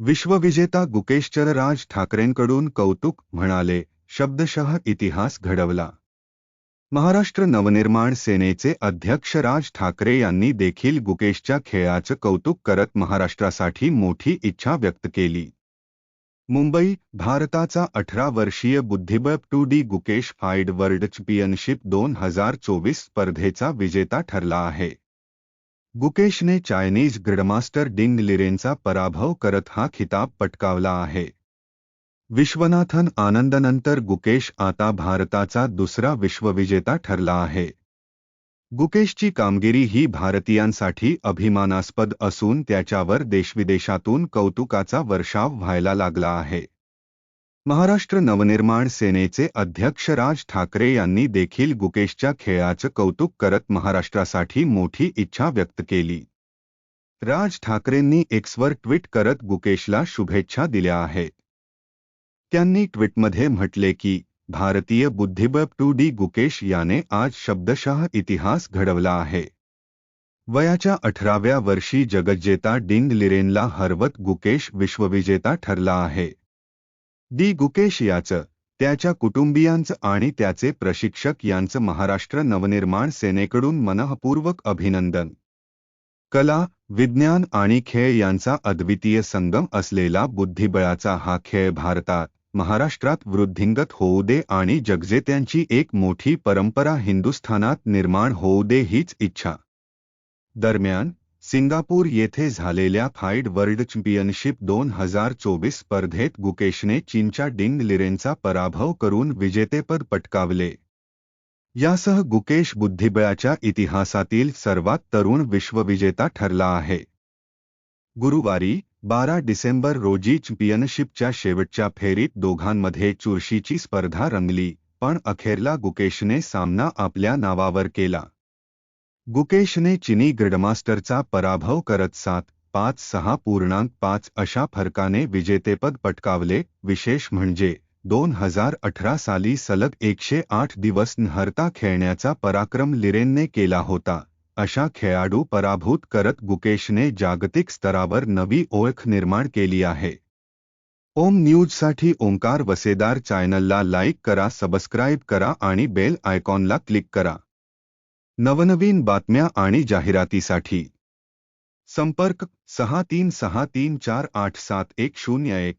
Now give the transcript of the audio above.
विश्वविजेता गुकेश राज ठाकरेंकडून कौतुक म्हणाले शब्दशः इतिहास घडवला. महाराष्ट्र नवनिर्माण सेनेचे अध्यक्ष राज ठाकरे यांनी देखील गुकेशच्या खेळाचं कौतुक करत महाराष्ट्रासाठी मोठी इच्छा व्यक्त केली. मुंबई भारताचा अठरा वर्षीय बुद्धिबळ to D Gukesh FIDE world championship दोन हजार चोवीस स्पर्धेचा विजेता ठरला आहे. गुकेशने चायनीज ग्रिडमास्टर डिंग लिरेनचा पराभव करत हा खिताब पटकावला आहे. विश्वनाथन आनंदनंतर गुकेश आता भारताचा दुसरा विश्वविजेता ठरला आहे. गुकेशची कामगिरी ही भारतीयांसाठी अभिमानास्पद असून त्याच्यावर देशविदेशातून कौतुकाचा वर्षाव व्हायला लागला आहे. महाराष्ट्र नवनिर्माण सेनेचे अध्यक्ष राज ठाकरे यांनी देखील गुकेशच्या खेळाचं कौतुक करत महाराष्ट्रासाठी मोठी इच्छा व्यक्त केली. राज ठाकरेंनी एक्सवर ट्विट करत गुकेशला शुभेच्छा दिल्या आहेत. त्यांनी ट्विटमध्ये म्हटले की भारतीय बुद्धिबळ टू डी गुकेश याने आज शब्दशः इतिहास घडवला आहे. वयाच्या अठराव्या वर्षी जगज्जेता डिंग लिरेनला हरवत गुकेश विश्वविजेता ठरला आहे. डी गुकेश याचं त्याच्या कुटुंबियांचं आणि त्याचे प्रशिक्षक यांचं महाराष्ट्र नवनिर्माण सेनेकडून मनःपूर्वक अभिनंदन. कला विज्ञान आणि खेळ यांचा अद्वितीय संगम असलेला बुद्धिबळाचा हा खेळ भारतात महाराष्ट्रात वृद्धिंगत होऊ दे आणि जगजेत्यांची एक मोठी परंपरा हिंदुस्थानात निर्माण होऊ दे हीच इच्छा. दरम्यान सिंगापूर येथे झालेल्या फाईड वर्ल्ड चॅम्पियनशिप दोन हजार चोवीस स्पर्धेत गुकेशने चीनच्या डिंग लिरेनचा पराभव करून विजेतेपद पटकावले. यासह गुकेश बुद्धिबळाच्या इतिहासातील सर्वात तरुण विश्वविजेता ठरला आहे. गुरुवारी बारा डिसेंबर रोजी चॅम्पियनशिपच्या शेवटच्या फेरीत दोघांमध्ये चुरशीची स्पर्धा रंगली पण अखेरला गुकेशने सामना आपल्या नावावर केला. गुकेशने चिनी ग्रिडमास्टरचा पराभव करत सात पाच सहा पूर्णांक पाच अशा फरकाने विजेतेपद पटकावले. विशेष म्हणजे दोन हजार अठरा साली सलग एकशे आठ दिवस नहरता खेळण्याचा पराक्रम लिरेनने केला होता. अशा खेळाडू पराभूत करत गुकेशने जागतिक स्तरावर नवी ओळख निर्माण केली आहे. ओम न्यूजसाठी ओंकार वसेदार चॅनलला लाईक करा सबस्क्राईब करा आणि बेल आयकॉनला क्लिक करा. नवनवीन बातम्या आणि जाहिरातीसाठी. संपर्क सहा तीन सहा तीन चार आठ सात एक शून्य एक.